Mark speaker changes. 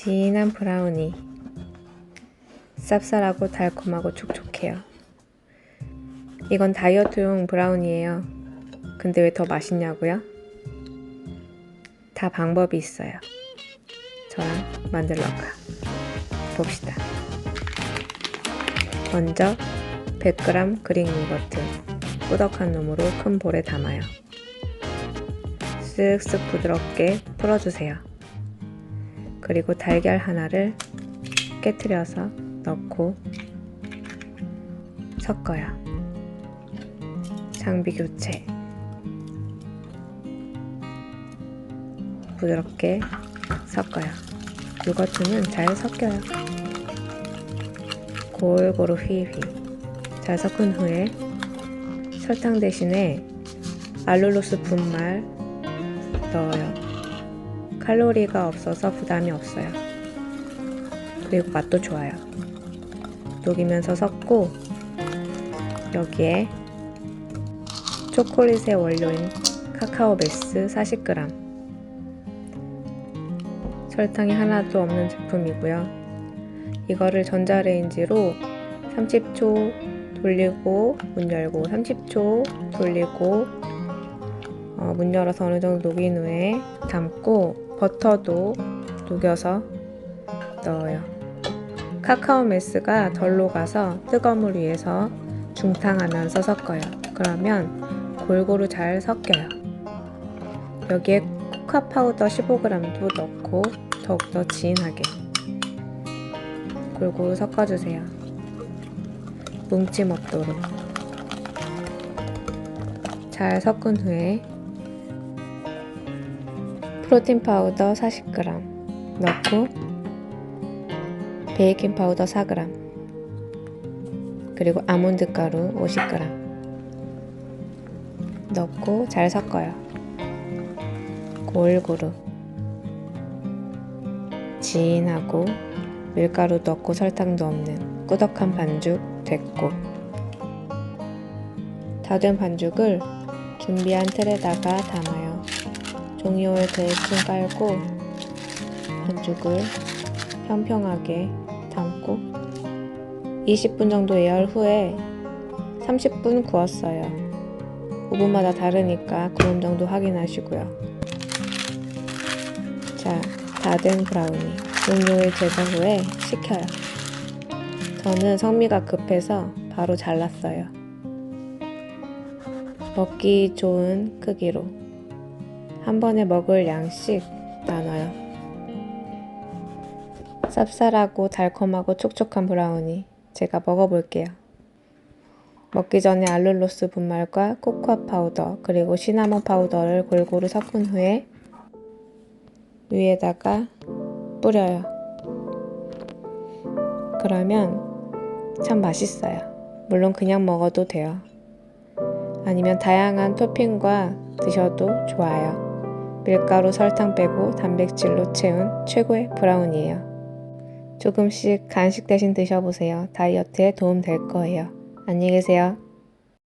Speaker 1: 진한 브라우니. 쌉쌀하고 달콤하고 촉촉해요. 이건 다이어트용 브라우니예요. 근데 왜 더 맛있냐고요? 다 방법이 있어요. 저랑 만들러 가. 봅시다. 먼저 100g 그릭 요거트 꾸덕한 놈으로 큰 볼에 담아요. 쓱쓱 부드럽게 풀어주세요. 그리고 달걀 하나를 깨트려서 넣고 섞어요. 장비 교체. 부드럽게 섞어요. 요거트는 잘 섞여요. 골고루 휘휘. 잘 섞은 후에 설탕 대신에 알룰로스 분말 넣어요. 칼로리가 없어서 부담이 없어요. 그리고 맛도 좋아요. 녹이면서 섞고 여기에 초콜릿의 원료인 카카오 메스 40g 설탕이 하나도 없는 제품이고요. 이거를 전자레인지로 30초 돌리고 문 열고 30초 돌리고 어, 문 열어서 어느 정도 녹인 후에 담고 버터도 녹여서 넣어요. 카카오 메스가 덜 녹아서 뜨거운 물 위에서 중탕하면서 섞어요. 그러면 골고루 잘 섞여요. 여기에 코카 파우더 15g도 넣고 더욱더 진하게 골고루 섞어주세요. 뭉침 없도록 잘 섞은 후에 프로틴 파우더 40g 넣고 베이킹 파우더 4g 그리고 아몬드 가루 50g 넣고 잘 섞어요. 골고루 진하고 밀가루 넣고 설탕도 없는 꾸덕한 반죽 됐고 다 된 반죽을 준비한 틀에다가 담아요. 종이호에 대충 깔고 반죽을 평평하게 담고 20분 정도 예열 후에 30분 구웠어요. 오븐마다 다르니까 구운 정도 확인하시고요. 자, 다 된 브라우니 종이호일 제거 후에 식혀요. 저는 성미가 급해서 바로 잘랐어요. 먹기 좋은 크기로 한 번에 먹을 양씩 나눠요. 쌉쌀하고 달콤하고 촉촉한 브라우니 제가 먹어볼게요. 먹기 전에 알룰로스 분말과 코코아 파우더 그리고 시나몬 파우더를 골고루 섞은 후에 위에다가 뿌려요. 그러면 참 맛있어요. 물론 그냥 먹어도 돼요. 아니면 다양한 토핑과 드셔도 좋아요. 밀가루, 설탕 빼고 단백질로 채운 최고의 브라운이에요. 조금씩 간식 대신 드셔보세요. 다이어트에 도움 될 거예요. 안녕히 계세요.